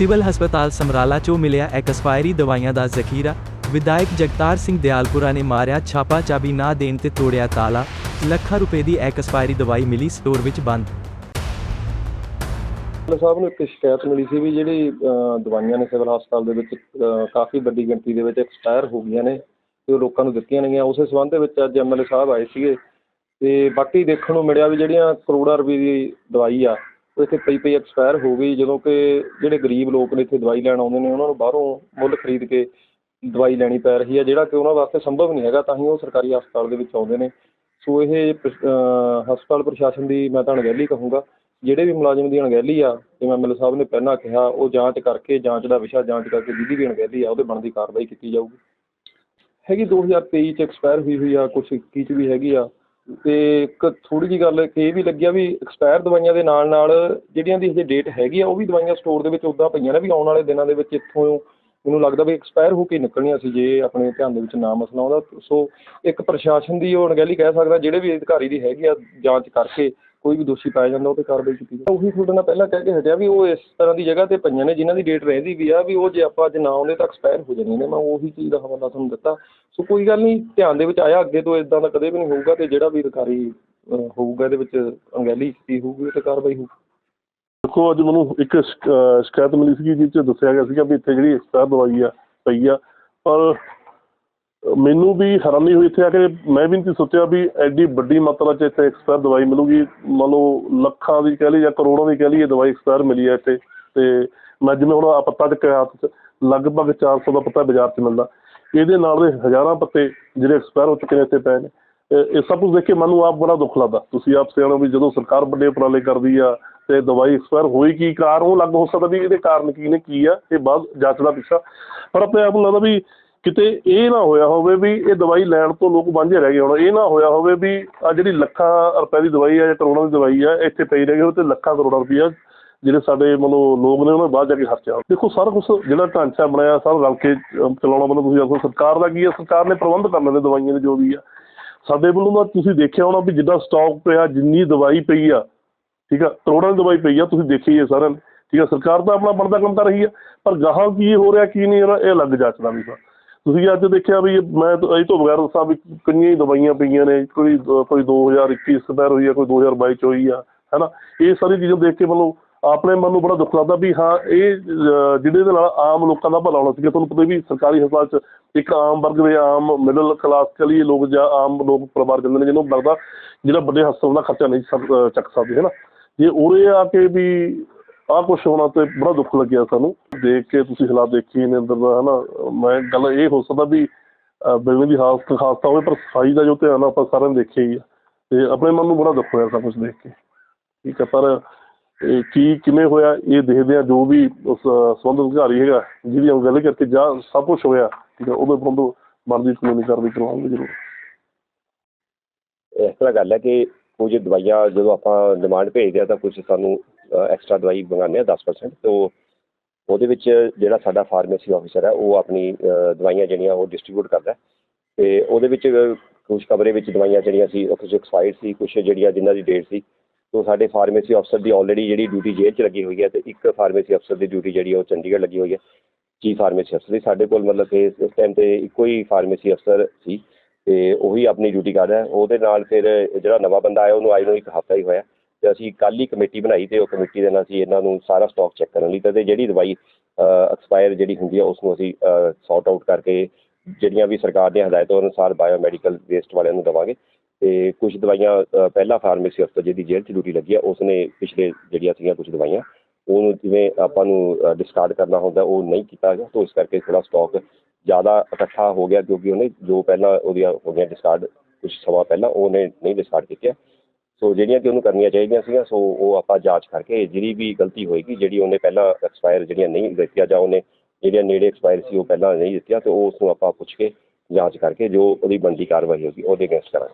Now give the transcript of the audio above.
Civil ਹਸਪਤਾਲ ਸਮਰਾਲਾ 'ਚੋਂ ਮਿਲਿਆ ਐਕਸਪਾਇਰੀ ਦਵਾਈਆਂ ਦਾ ਜ਼ਖੀਰਾ। ਵਿਧਾਇਕ ਜਗਤਾਰ ਸਿੰਘ ਦਿਆਲਪੁਰਾ ਨੇ ਮਾਰਿਆ ਛਾਪਾ, ਚਾਬੀ ਨਾ ਦੇਣ ਤੇ ਤੋੜਿਆ ਤਾਲਾ। ਲੱਖਾਂ ਰੁਪਏ ਦੀ ਐਕਸਪਾਇਰੀ ਦਵਾਈ ਮਿਲੀ ਸਟੋਰ ਵਿੱਚ ਬੰਦ। ਸਾਹਿਬ ਨੂੰ ਇੱਕ ਸ਼ਿਕਾਇਤ ਮਿਲੀ ਸੀ ਵੀ ਜਿਹੜੀ ਦਵਾਈਆਂ ਨੇ ਸਿਵਲ ਹਸਪਤਾਲ ਦੇ ਵਿੱਚ ਕਾਫੀ ਵੱਡੀ ਗਿਣਤੀ ਦੇ ਵਿੱਚ ਐਕਸਪਾਇਰ ਹੋ ਗਈਆਂ ਨੇ ਤੇ ਉਹ ਲੋਕਾਂ ਨੂੰ ਦਿੱਤੀਆਂ ਨੇਗੀਆਂ। ਉਸੇ ਸੰਬੰਧ ਦੇ ਵਿੱਚ ਅੱਜ ਐਮਐਲਏ ਸਾਹਿਬ ਆਏ ਸੀਗੇ ਤੇ ਬਾਕੀ ਦੇਖਣ ਨੂੰ ਮਿਲਿਆ ਵੀ ਜਿਹੜੀਆਂ ਕਰੋੜਾਂ ਰੁਪਏ ਦੀ ਦਵਾਈ ਆ ਉਹ ਇੱਥੇ ਪਈ ਪਈ ਐਕਸਪਾਇਰ ਹੋ ਗਈ ਜਦੋਂ ਕਿ ਜਿਹੜੇ ਗਰੀਬ ਲੋਕ ਨੇ ਇੱਥੇ ਦਵਾਈ ਲੈਣ ਆਉਂਦੇ ਨੇ, ਉਹਨਾਂ ਨੂੰ ਬਾਹਰੋਂ ਮੁੱਲ ਖਰੀਦ ਕੇ ਦਵਾਈ ਲੈਣੀ ਪੈ ਰਹੀ ਹੈ, ਜਿਹੜਾ ਕਿ ਉਹਨਾਂ ਵਾਸਤੇ ਸੰਭਵ ਨਹੀਂ ਹੈਗਾ, ਤਾਂ ਹੀ ਉਹ ਸਰਕਾਰੀ ਹਸਪਤਾਲ ਦੇ ਵਿੱਚ ਆਉਂਦੇ ਨੇ। ਸੋ ਇਹ ਹਸਪਤਾਲ ਪ੍ਰਸ਼ਾਸਨ ਦੀ ਮੈਂ ਤਾਂ ਅਣਗਹਿਲੀ ਕਹੂੰਗਾ, ਜਿਹੜੇ ਵੀ ਮੁਲਾਜ਼ਮ ਦੀ ਅਣਗਹਿਲੀ ਆ, ਜਿਵੇਂ ਐਮਐਲਏ ਸਾਹਿਬ ਨੇ ਪਹਿਲਾਂ ਕਿਹਾ, ਉਹ ਜਾਂਚ ਕਰਕੇ, ਜਾਂਚ ਦਾ ਵਿਸ਼ਾ ਜਾਂਚ ਕਰਕੇ ਜਿਹਦੀ ਵੀ ਅਣਗਹਿਲੀ ਆ, ਉਹਦੇ ਬਣਦੀ ਕਾਰਵਾਈ ਕੀਤੀ ਜਾਊਗੀ। ਹੈਗੀ 2023 ਚ ਐਕਸਪਾਇਰ ਹੋਈ ਹੋਈ ਆ, ਕੁਛ 21 ਚ ਵੀ ਹੈਗੀ ਆ। ਤੇ ਇੱਕ ਥੋੜੀ ਜੀ ਗੱਲ ਕਿ ਇਹ ਵੀ ਲੱਗਿਆ ਵੀ ਐਕਸਪਾਇਰ ਦਵਾਈਆਂ ਦੇ ਨਾਲ ਨਾਲ ਜਿਹੜੀਆਂ ਦੀ ਹਜੇ ਡੇਟ ਹੈਗੀ ਆ, ਉਹ ਵੀ ਦਵਾਈਆਂ ਸਟੋਰ ਦੇ ਵਿੱਚ ਉਦਾਂ ਪਈਆਂ ਨੇ ਵੀ ਆਉਣ ਵਾਲੇ ਦਿਨਾਂ ਦੇ ਵਿੱਚ ਇੱਥੋਂ ਮੈਨੂੰ ਲੱਗਦਾ ਵੀ ਐਕਸਪਾਇਰ ਹੋ ਕੇ ਨਿਕਲਣੀਆਂ ਸੀ ਜੇ ਆਪਣੇ ਧਿਆਨ ਦੇ ਵਿੱਚ ਨਾ ਮਸਲਾ ਆਉਂਦਾ। ਸੋ ਇੱਕ ਪ੍ਰਸ਼ਾਸਨ ਦੀ ਉਹ ਅਣਗਹਿਲੀ ਕਹਿ ਸਕਦਾ, ਜਿਹੜੇ ਵੀ ਅਧਿਕਾਰੀ ਦੀ ਹੈਗੀ ਆ ਜਾਂਚ ਕਰਕੇ ਕੋਈ ਵੀ ਦੋਸ਼ੀ ਪਾਇਆ ਜਾਂਦਾ, ਉਹ ਤੇ ਕਾਰਵਾਈ ਕੀਤੀ ਜਾਵੇ ਉਹੀ ਤੁਹਾਡੇ ਨਾਲ ਪਹਿਲਾਂ ਕਹਿ ਕੇ ਹਟਿਆ ਵੀ ਉਹ ਇਸ ਤਰ੍ਹਾਂ ਦੀ ਜਗ੍ਹਾ ਤੇ ਪਈਆਂ ਨੇ, ਜਿਨ੍ਹਾਂ ਦੀ ਡੇਟ ਰਹਿੰਦੀ ਵੀ ਆ, ਵੀ ਉਹ ਜੇ ਆਪਾਂ ਅੱਜ ਨਾ ਆਉਂਦੇ ਤਾਂ ਐਕਸਪਾਇਰ ਹੋ ਜਾਣੀਆਂ ਨੇ। ਮੈਂ ਉਹੀ ਚੀਜ਼ ਦਾ ਹਵਾਲਾ ਤੁਹਾਨੂੰ ਦਿੱਤਾ। ਸੋ ਕੋਈ ਗੱਲ ਨਹੀਂ, ਧਿਆਨ ਦੇ ਵਿੱਚ ਆਇਆ, ਅੱਗੇ ਤੋਂ ਇਦਾਂ ਦਾ ਕਦੇ ਵੀ ਨਹੀਂ ਹੋਊਗਾ ਤੇ ਜਿਹੜਾ ਵੀ ਅਧਿਕਾਰੀ ਹੋਊਗਾ, ਇਹਦੇ ਵਿੱਚ ਅਣਗਹਿਲੀ ਕੀਤੀ ਹੋਊਗੀ ਤੇ ਕਾਰਵਾਈ ਹੋਊ। ਦੇਖੋ, ਅੱਜ ਮੈਨੂੰ ਇੱਕ ਸ਼ਿਕਾਇਤ ਮਿਲੀ ਸੀ ਜਿਸ 'ਚ ਦੱਸਿਆ ਗਿਆ ਸੀਗਾ ਵੀ ਇੱਥੇ ਜਿਹੜੀ ਐਕਸਪਾਇਰ ਦਵਾਈ ਆ, ਪਈ ਆ। ਪਰ ਮੈਨੂੰ ਵੀ ਹੈਰਾਨੀ ਹੋਈ ਇੱਥੇ ਆ ਕੇ ਮੈਂ ਵੀ ਨਹੀਂ ਸੋਚਿਆ ਵੀ ਐਡੀ ਵੱਡੀ ਮਾਤਰਾ 'ਚ ਇੱਥੇ ਐਕਸਪਾਇਰ ਦਵਾਈ ਮਿਲੂਗੀ। ਮੰਨ ਲਓ ਲੱਖਾਂ ਦੀ ਕਹਿ ਲਈ ਜਾਂ ਕਰੋੜਾਂ ਦੀ ਕਹਿ ਲਈ ਇਹ ਦਵਾਈ ਐਕਸਪਾਇਰ ਮਿਲੀ ਹੈ ਇੱਥੇ ਤੇ ਮੈਂ ਜਿਵੇਂ ਹੁਣ ਆ ਪੱਤਾ ਚੱਕਿਆ ਹੱਥ 'ਚ, ਲਗਭਗ 400 ਦਾ ਪੱਤਾ ਬਾਜ਼ਾਰ 'ਚ ਮਿਲਦਾ। ਇਹਦੇ ਨਾਲ ਦੇ ਹਜ਼ਾਰਾਂ ਪੱਤੇ ਜਿਹੜੇ ਐਕਸਪਾਇਰ ਹੋ ਚੁੱਕੇ ਨੇ ਇੱਥੇ ਪਏ ਨੇ। ਇਹ ਸਭ ਕੁਝ ਦੇਖ ਕੇ ਮੈਨੂੰ ਆਪ ਬੜਾ ਦੁੱਖ ਲੱਗਦਾ। ਤੁਸੀਂ ਆਪ ਸਿਆਣੋ ਵੀ ਜਦੋਂ ਸਰਕਾਰ ਵੱਡੇ ਉਪਰਾਲੇ ਕਰਦੀ ਆ ਤੇ ਦਵਾਈ ਐਕਸਪਾਇਰ ਹੋਈ ਕੀ, ਕਾਰਨ ਉਹ ਲੱਗ ਹੋ ਸਕਦਾ ਵੀ ਇਹਦੇ ਕਾਰਨ ਕੀ ਨੇ, ਕੀ ਆ, ਇਹ ਬਾਅਦ ਜਾਂਚ ਦਾ ਵਿਸ਼ਾ ਪਰ ਆਪਣੇ ਆਪ ਨੂੰ ਲੱਗਦਾ ਵੀ ਕਿਤੇ ਇਹ ਨਾ ਹੋਇਆ ਹੋਵੇ ਵੀ ਇਹ ਦਵਾਈ ਲੈਣ ਤੋਂ ਲੋਕ ਵਾਂਝੇ ਰਹਿ ਗਏ ਹੋਣ। ਇਹ ਨਾ ਹੋਇਆ ਹੋਵੇ ਵੀ ਆ ਜਿਹੜੀ ਲੱਖਾਂ ਰੁਪਏ ਦੀ ਦਵਾਈ ਆ ਜਾਂ ਕਰੋੜਾਂ ਦੀ ਦਵਾਈ ਆ, ਇੱਥੇ ਪਈ ਰਹਿ ਗਈ ਹੋਵੇ ਤੇ ਲੱਖਾਂ ਕਰੋੜਾਂ ਰੁਪਈਆ ਜਿਹੜੇ ਸਾਡੇ ਮਤਲਬ ਲੋਕ ਨੇ ਉਹਨਾਂ ਨੇ ਬਾਹਰ ਜਾ ਕੇ ਖਰਚਿਆ ਦੇਖੋ, ਸਾਰਾ ਕੁਝ ਜਿਹੜਾ ਢਾਂਚਾ ਬਣਾਇਆ ਸਾਰਾ ਰਲ ਕੇ ਚਲਾਉਣਾ ਮਤਲਬ ਤੁਸੀਂ ਆਖੋ ਸਰਕਾਰ ਦਾ ਕੀ ਹੈ ਸਰਕਾਰ ਨੇ ਪ੍ਰਬੰਧ ਕਰਨੇ ਨੇ ਦਵਾਈਆਂ ਦੇ ਜੋ ਵੀ ਆ। ਸਾਡੇ ਵੱਲੋਂ ਤਾਂ ਤੁਸੀਂ ਦੇਖਿਆ ਹੋਣਾ ਵੀ ਜਿੱਦਾਂ ਸਟਾਕ ਪਿਆ, ਜਿੰਨੀ ਦਵਾਈ ਪਈ ਆ, ਠੀਕ ਆ, ਕਰੋੜਾਂ ਦੀ ਦਵਾਈ ਪਈ ਆ, ਤੁਸੀਂ ਦੇਖੀ ਹੈ ਸਾਰਿਆਂ ਨੇ। ਠੀਕ ਆ, ਸਰਕਾਰ ਤਾਂ ਆਪਣਾ ਬਣਦਾ ਕੰਮ ਕਰ ਰਹੀ ਆ, ਪਰ ਗਾਹਾਂ ਕੀ ਹੋ ਰਿਹਾ, ਕੀ ਨਹੀਂ ਹੋ ਰਿਹਾ, ਇਹ ਅਲੱਗ ਜਾਂਚਦਾ ਵੀ ਸਰ ਤੁਸੀਂ ਅੱਜ ਦੇਖਿਆ ਵੀ ਮੈਂ ਇਹ ਤੋਂ ਬਗੈਰ ਦੱਸਾਂ ਵੀ ਕਿੰਨੀਆਂ ਹੀ ਦਵਾਈਆਂ ਪਈਆਂ ਨੇ ਕੋਈ ਕੋਈ 2021 ਐਕਸਪਾਇਰ ਹੋਈ ਆ ਕੋਈ 2022 ਚ ਹੋਈ ਆ ਹੈਨਾ? ਇਹ ਸਾਰੀ ਚੀਜ਼ਾਂ ਦੇਖ ਕੇ ਮਤਲਬ ਆਪਣੇ ਮਨ ਨੂੰ ਬੜਾ ਦੁੱਖ ਲੱਗਦਾ ਵੀ ਹਾਂ ਇਹ ਅਹ, ਜਿਹਦੇ ਦੇ ਨਾਲ ਆਮ ਲੋਕਾਂ ਦਾ ਭਲਾ ਹੋਣਾ ਸੀਗਾ ਤੁਹਾਨੂੰ ਪਤਾ ਵੀ ਸਰਕਾਰੀ ਹਸਪਤਾਲ 'ਚ ਇੱਕ ਆਮ ਵਰਗ ਦੇ ਆਮ ਮਿਡਲ ਕਲਾਸ ਕਲੀਏ ਲੋਕ ਜਾਂ ਆਮ ਲੋਕ ਪਰਿਵਾਰ ਜਾਂਦੇ ਨੇ ਜਿਹਨੂੰ ਲੱਗਦਾ ਜਿਹੜਾ ਵੱਡੇ ਹਸਪਤਾਲ ਦਾ ਖਰਚਾ ਨਹੀਂ ਚੱਕ ਸਕਦੇ ਹੈ ਨਾ ਜੇ ਉਰੇ ਆ ਕੇ ਵੀ ਆਹ ਕੁਛ ਹੋਣਾ ਤੇ ਬੜਾ ਦੁੱਖ ਲੱਗਿਆ ਸਾਨੂੰ। ਦੇਖ ਕੇ ਤੁਸੀਂ ਹਾਲਾਤ ਦੇਖੀ ਨੇ ਅੰਦਰ ਦਾ, ਹਨਾ? ਮੈਂ ਗੱਲ ਇਹ ਹੋ ਸਕਦਾ ਵੀ ਬਿਲਡਿੰਗ ਦੀ ਹਾਲਤ ਖਾਸਤਾ ਹੋਵੇ, ਪਰ ਸਫ਼ਾਈ ਦਾ ਜੋ ਧਿਆਨ ਆਪਾਂ ਸਾਰਿਆਂ ਨੇ ਦੇਖਿਆ ਹੀ ਆ। ਤੇ ਆਪਣੇ ਮਨ ਨੂੰ ਬੜਾ ਦੁੱਖ ਹੋਇਆ ਸਭ ਕੁਝ ਦੇਖ ਕੇ। ਠੀਕ ਹੈ ਪਰ ਕੀ, ਕਿਵੇਂ ਹੋਇਆ, ਇਹ ਦੇਖਦੇ ਆ ਜੋ ਵੀ ਉਸ ਸੰਬੰਧਿਤ ਅਧਿਕਾਰੀ ਹੈਗਾ, ਜਿਹਦੀ ਉਹ ਗੱਲ ਕਰਕੇ ਜਾਂ ਸਭ ਕੁਝ ਹੋਇਆ, ਠੀਕ ਹੈ ਉਹਦੇ ਬੰਦੋ ਬਣਦੀ ਕਾਨੂੰਨੀ ਕਾਰਵਾਈ ਕਰਵਾਉਣਗੇ ਜ਼ਰੂਰ। ਇਸ ਤਰ੍ਹਾਂ ਗੱਲ ਹੈ ਕਿ ਕੁਝ ਦਵਾਈਆਂ ਜਦੋਂ ਆਪਾਂ ਡਿਮਾਂਡ ਭੇਜਦੇ ਆ ਤਾਂ ਕੁਝ ਸਾਨੂੰ ਐਕਸਟਰਾ ਦਵਾਈ ਮੰਗਾਉਂਦੇ ਆ 10% ਤੋਂ ਉਹਦੇ ਵਿੱਚ ਜਿਹੜਾ ਸਾਡਾ ਫਾਰਮੇਸੀ ਆਫੀਸਰ ਹੈ, ਉਹ ਆਪਣੀ ਦਵਾਈਆਂ ਜਿਹੜੀਆਂ ਉਹ ਡਿਸਟ੍ਰੀਬਿਊਟ ਕਰਦਾ ਹੈ। ਤੇ ਉਹਦੇ ਵਿੱਚ ਕੁਝ ਕਮਰੇ ਵਿੱਚ ਦਵਾਈਆਂ ਜਿਹੜੀਆਂ ਸੀ, ਉਹ ਕੁਝ ਐਕਸਪਾਇਰਡ ਸੀ ਕੁਝ ਜਿਹੜੀਆਂ ਜਿਨ੍ਹਾਂ ਦੀ ਡੇਟ ਸੀ। ਤੋਂ ਸਾਡੇ ਫਾਰਮੇਸੀ ਅਫਸਰ ਦੀ ਆਲਰੇਡੀ ਜਿਹੜੀ ਡਿਊਟੀ ਜੇਲ੍ਹ 'ਚ ਲੱਗੀ ਹੋਈ ਹੈ ਤੇ ਇੱਕ ਫਾਰਮੇਸੀ ਅਫਸਰ ਦੀ ਡਿਊਟੀ ਜਿਹੜੀ ਉਹ ਚੰਡੀਗੜ੍ਹ ਲੱਗੀ ਹੋਈ ਹੈ ਚੀਫ ਫਾਰਮੇਸੀ ਅਫਸਰ ਦੀ। ਸਾਡੇ ਕੋਲ ਮਤਲਬ ਕਿ ਇਸ ਟਾਈਮ ਤੇ ਇੱਕੋ ਹੀ ਫਾਰਮੇਸੀ ਅਫਸਰ ਸੀ ਤੇ ਉਹੀ ਆਪਣੀ ਡਿਊਟੀ ਕਰਦਾ ਉਹਦੇ ਨਾਲ ਫਿਰ ਜਿਹੜਾ ਨਵਾਂ ਬੰਦਾ ਆਇਆ, ਉਹਨੂੰ ਆਏ ਨੂੰ ਇੱਕ ਹਫ਼ਤਾ ਹੀ ਹੋਇਆ। ਤੇ ਅਸੀਂ ਕੱਲ੍ਹ ਹੀ ਕਮੇਟੀ ਬਣਾਈ ਤੇ ਉਹ ਕਮੇਟੀ ਦੇ ਨਾਲ ਅਸੀਂ ਇਹਨਾਂ ਨੂੰ ਸਾਰਾ ਸਟਾਕ ਚੈੱਕ ਕਰਨ ਲਈ ਤੇ ਜਿਹੜੀ ਦਵਾਈ ਐਕਸਪਾਇਰ ਜਿਹੜੀ ਹੁੰਦੀ ਹੈ ਉਸ ਨੂੰ ਅਸੀਂ ਸੌਟ ਆਊਟ ਕਰਕੇ ਜਿਹੜੀਆਂ ਵੀ ਸਰਕਾਰ ਦੀਆਂ ਹਦਾਇਤਾਂ ਅਨੁਸਾਰ ਬਾਇਓਮੈਡੀਕਲ ਵੇਸਟ ਵਾਲਿਆਂ ਨੂੰ ਦੇਵਾਂਗੇ। ਤੇ ਕੁਝ ਦਵਾਈਆਂ ਅ, ਪਹਿਲਾ ਫਾਰਮੇਸੀ ਅਫਸਰ ਜਿਹਦੀ ਜੇਲ੍ਹ 'ਚ ਡਿਊਟੀ ਲੱਗੀ ਆ ਉਸਨੇ ਪਿਛਲੇ ਜਿਹੜੀਆਂ ਸੀਗੀਆਂ ਕੁਝ ਦਵਾਈਆਂ ਉਹਨੂੰ ਜਿਵੇਂ ਆਪਾਂ ਨੂੰ ਡਿਸਕਾਰਡ ਕਰਨਾ ਹੁੰਦਾ ਉਹ ਨਹੀਂ ਕੀਤਾ ਗਿਆ ਤਾਂ ਇਸ ਕਰਕੇ ਥੋੜਾ ਸਟਾਕ ਜ਼ਿਆਦਾ ਇਕੱਠਾ ਹੋ ਗਿਆ ਕਿਉਂਕਿ ਉਹਨੇ ਜੋ ਪਹਿਲਾਂ ਉਹਦੀਆਂ ਹੋ ਗਈਆਂ ਡਿਸਕਾਰਡ ਕੁਝ ਸਮਾਂ ਪਹਿਲਾਂ ਉਹਨੇ ਨਹੀਂ ਡਿਸਕਾਰਡ ਕੀਤਾ ਸੋ ਜਿਹੜੀਆਂ ਕਿ ਉਹਨੂੰ ਕਰਨੀਆਂ ਚਾਹੀਦੀਆਂ ਸੀਗੀਆਂ ਸੋ ਉਹ ਆਪਾਂ ਜਾਂਚ ਕਰਕੇ ਜਿਹੜੀ ਵੀ ਗਲਤੀ ਹੋਏਗੀ, ਜਿਹੜੀ ਉਹਨੇ ਪਹਿਲਾਂ ਐਕਸਪਾਇਰ ਜਿਹੜੀਆਂ ਨਹੀਂ ਦਿੱਤੀਆਂ ਜਾਂ ਉਹਨੇ ਜਿਹੜੀਆਂ ਨੇੜੇ ਐਕਸਪਾਇਰ ਸੀ ਉਹ ਪਹਿਲਾਂ ਨਹੀਂ ਦਿੱਤੀਆਂ, ਤੇ ਉਹ ਉਸ ਨੂੰ ਆਪਾਂ ਪੁੱਛ ਕੇ ਜਾਂਚ ਕਰਕੇ ਜੋ ਉਹਦੀ ਬਣਦੀ ਕਾਰਵਾਈ ਹੋਗੀ ਉਹਦੇ ਅਗੇਂਸਟ ਕਰਾਂਗੇ।